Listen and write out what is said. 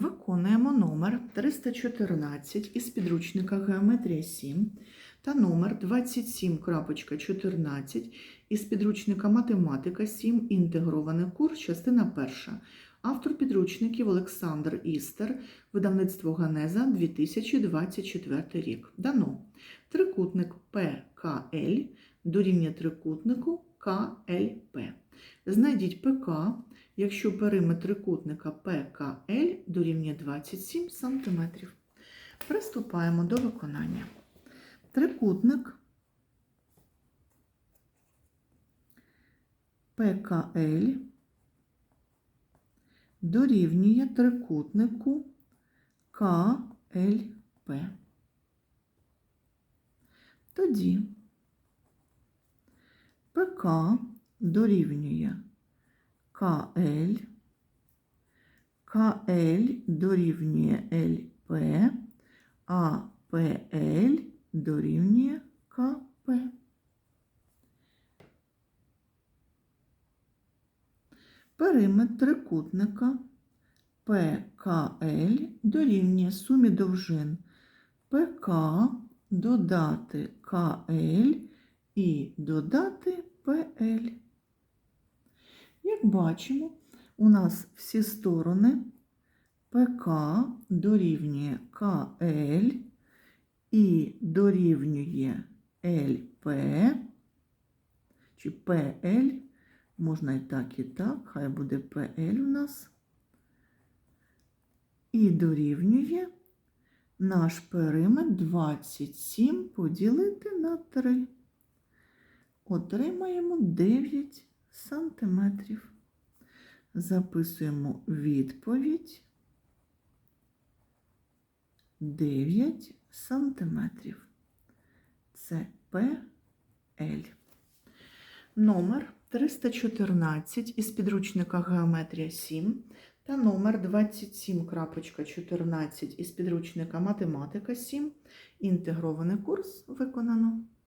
Виконуємо номер 314 із підручника Геометрія 7 та номер 27.14 із підручника Математика 7. Інтегрований курс, частина 1. Автор підручників Олександр Істер, видавництво Ганеза 2024 рік. Дано трикутник ПКЛ дорівнює трикутнику КЛП. Знайдіть ПК, якщо периметр трикутника ПКЛ дорівнює 27 см. Приступаємо до виконання. Трикутник ПКЛ дорівнює трикутнику КЛП. Тоді ПК дорівнює КЛ, КЛ дорівнює ЛП, а ПЛ дорівнює КП. Периметр трикутника ПКЛ дорівнює сумі довжин ПК додати КЛ і додати ПЛ. Як бачимо, у нас всі сторони ПК дорівнює КЛ і дорівнює ЛП, чи ПЛ, можна і так, і так, хай буде ПЛ у нас. І дорівнює наш периметр 27 поділити на 3. Отримаємо 9 сантиметрів. Записуємо відповідь 9 сантиметрів. Це ПЛ. Номер 314 із підручника Геометрія 7 та номер 27.14 із підручника Математика 7. Інтегрований курс виконано.